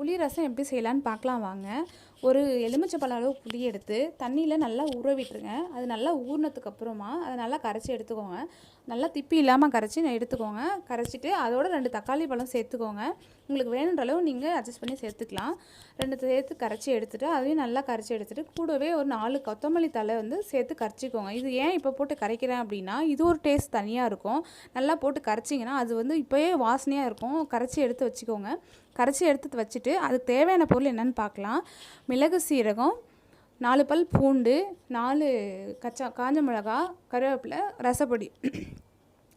புளி ரசம் எப்படி செய்யலான்னு பார்க்கலாம் வாங்க. ஒரு எலுமிச்சைப்பழம் அளவு புளி எடுத்து தண்ணியில் நல்லா ஊற விட்டுருங்க. அது நல்லா ஊறினதுக்கு அப்புறமா அதை நல்லா கரைச்சி எடுத்துக்கோங்க. நல்லா திப்பி இல்லாமல் கரைச்சி எடுத்துக்கோங்க. கரைச்சிட்டு அதோட ரெண்டு தக்காளி பழம் சேர்த்துக்கோங்க. உங்களுக்கு வேணுன்ற அளவு நீங்கள் அட்ஜஸ்ட் பண்ணி சேர்த்துக்கலாம். ரெண்டு சேர்த்து கரைச்சி எடுத்துகிட்டு அதையும் நல்லா கரைச்சி எடுத்துகிட்டு கூடவே ஒரு நாலு கொத்தமல்லி தலை வந்து சேர்த்து கரைச்சிக்கோங்க. இது ஏன் இப்போ போட்டு கரைக்கிறேன் அப்படின்னா இது ஒரு டேஸ்ட் தனியாக இருக்கும். நல்லா போட்டு கரைச்சிங்கன்னா அது வந்து இப்போயே வாசனையாக இருக்கும். கரைச்சி எடுத்து வச்சுக்கோங்க. கரைச்சி எடுத்து வச்சுட்டு அதுக்கு தேவையான பொருள் என்னென்னு பார்க்கலாம். மிளகு சீரகம் நாலு பல் பூண்டு நாலு கச்சா காஞ்ச மிளகா கருவேப்பிலை ரசப்பொடி.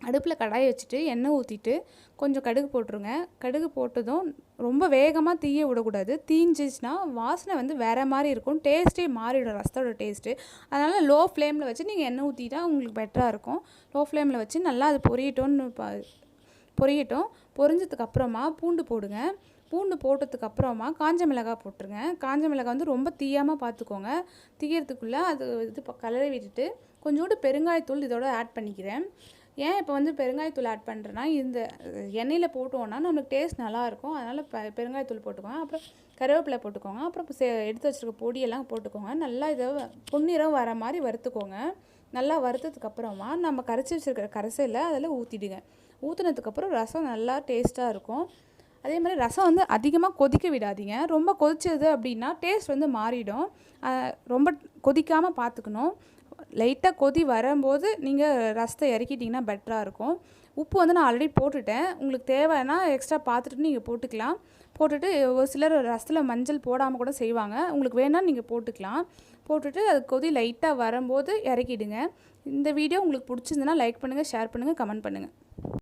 அடுப்பில் கடாயை வச்சுட்டு எண்ணெய் ஊற்றிட்டு கொஞ்சம் கடுகு போட்டுருங்க. கடுகு போட்டதும் ரொம்ப வேகமாக தீய விடக்கூடாது. தீஞ்சிச்சுன்னா வாசனை வந்து வேறு மாதிரி இருக்கும். டேஸ்ட்டே மாறிடும் ரசத்தோட டேஸ்ட்டு. அதனால் லோ ஃப்ளேமில் வச்சு நீங்கள் எண்ணெய் ஊற்றிட்டா உங்களுக்கு பெட்டராக இருக்கும். லோ ஃப்ளேமில் வச்சு நல்லா அது பொரியட்டோன்னு பொரியட்டும். பொரிஞ்சதுக்கப்புறமா பூண்டு போடுங்க. பூண்டு போட்டதுக்கு அப்புறமா காஞ்ச மிளகாய் போட்டுருங்க. காஞ்ச மிளகாய் வந்து ரொம்ப தீயாமல் பார்த்துக்கோங்க தீயறதுக்குள்ளே அது இது கலரை விட்டுட்டு கொஞ்சோண்டு பெருங்காயத்தூள் இதோட ஆட் பண்ணிக்கிறேன். ஏன் இப்போ வந்து பெருங்காயத்தூள் ஆட் பண்ணுறேன்னா இந்த எண்ணெயில் போட்டோன்னா நம்மளுக்கு டேஸ்ட் நல்லாயிருக்கும் அதனால் பெ பெருங்காயத்தூள் போட்டுக்கோங்க. அப்புறம் கருவேப்பிலை போட்டுக்கோங்க. அப்புறம் சே எடுத்து வச்சுருக்க பொடியெல்லாம் போட்டுக்கோங்க. நல்லா இதை பொன்னிறம் வர மாதிரி வறுத்துக்கோங்க. நல்லா வறுத்ததுக்கு அப்புறமா நம்ம கரைச்சி வச்சுருக்கிற கரைசலில் அதில் ஊற்றிடுங்க ஊற்றுனதுக்கப்புறம் ரசம் நல்லா டேஸ்ட்டாக இருக்கும். அதே மாதிரி ரசம் வந்து அதிகமாக கொதிக்க விடாதீங்க. ரொம்ப கொதிச்சது அப்படின்னா டேஸ்ட் வந்து மாறிடும். ரொம்ப கொதிக்காமல் பார்த்துக்கணும் லைட்டாக கொதி வரும்போது நீங்கள் ரசத்தை இறக்கிட்டிங்கன்னா பெட்டராக இருக்கும். உப்பு வந்து நான் ஆல்ரெடி போட்டுட்டேன். உங்களுக்கு தேவைன்னா எக்ஸ்ட்ரா பார்த்துட்டு நீங்கள் போட்டுக்கலாம். போட்டுட்டு ஒரு சிலர் ரசத்தில் மஞ்சள் போடாமல் கூட செய்வாங்க. உங்களுக்கு வேணால் நீங்கள் போட்டுக்கலாம். போட்டுட்டு அது கொதி லைட்டாக வரும்போது இறக்கிடுங்க. இந்த வீடியோ உங்களுக்கு பிடிச்சிருந்துன்னா லைக் பண்ணுங்கள் ஷேர் பண்ணுங்கள் கமெண்ட் பண்ணுங்கள்